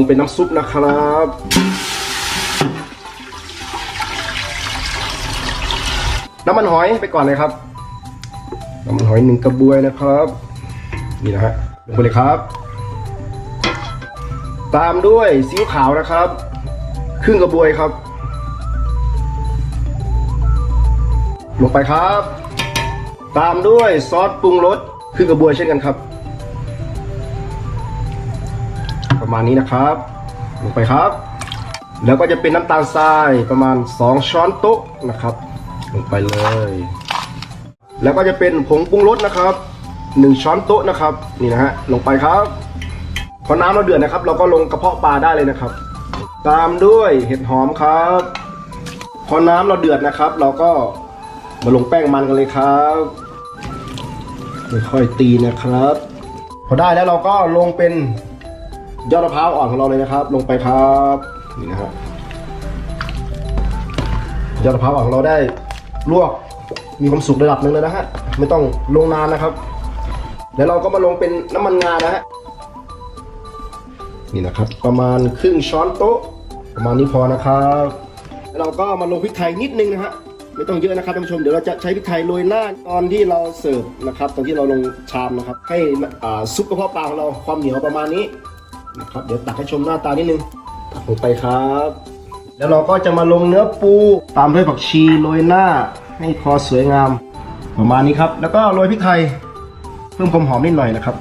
งเป็นน้ำซุปนะครับน้ำมันหอยไปก่อนเลยครับน้ำมันหอยหนึ่งกระบวยนะครับ นี่นะฮะลงไปเลยครับ ตามด้วยซีอิ๊วขาวนะครับ ครึ่งกระบวยครับ ลงไปครับ ตามด้วยซอสปรุงรสครึ่งกระบวยเช่นกันครับ ประมาณนี้นะครับ ลงไปครับ แล้วก็จะเป็นน้ำตาลทรายประมาณ 2 ช้อนโต๊ะนะครับ ลงไปเลย แล้วก็จะเป็นผงปรุงรสนะครับ 1 ช้อนโต๊ะนะครับนี่นะฮะลงไปครับพอน้ำเราเดือดนะครับ เราก็ลงกระเพาะปลาได้เลยนะครับ ตามด้วยเห็ดหอมครับ พอน้ำเราเดือดนะครับ เราก็มาลงแป้งมันกันเลยครับค่อยๆตีนะครับ พอได้แล้วเราก็ลงเป็น ยอดมะพร้าวอ่อนของเราเลยนะครับ ลงไปครับนี่นะฮะยอดมะพร้าวอ่อนของเราได้ลวกมีความสุกระดับหนึ่งเลยนะฮะไม่ต้องลงนานนะครับแล้วเราก็มาลงเป็นน้ำมันงานะฮะนี่นะครับ ประมาณครึ่งช้อนโต๊ะ ประมาณนี้พอนะครับแล้วเราก็มาลงพริกไทยนิดนึงนะฮะไม่ต้องเยอะนะครับท่านผู้ชมเดี๋ยวเราจะใช้พริกไทยโรยหน้าตอนที่เราเสิร์ฟนะครับ ตอนที่เราลงชามนะครับ ให้ซุปกระเพาะปลาของเราความเหนียวประมาณนี้ นะครับเดี๋ยวตักให้ชมหน้าตานิดนึงตักลงไปครับ แล้วเราก็จะมาลงเนื้อปูตามด้วยผักชีโรยหน้า ให้พอสวยงาม ประมาณนี้ครับ แล้วก็โรยพริกไทยเพิ่มความหอมนิดหน่อยนะครับ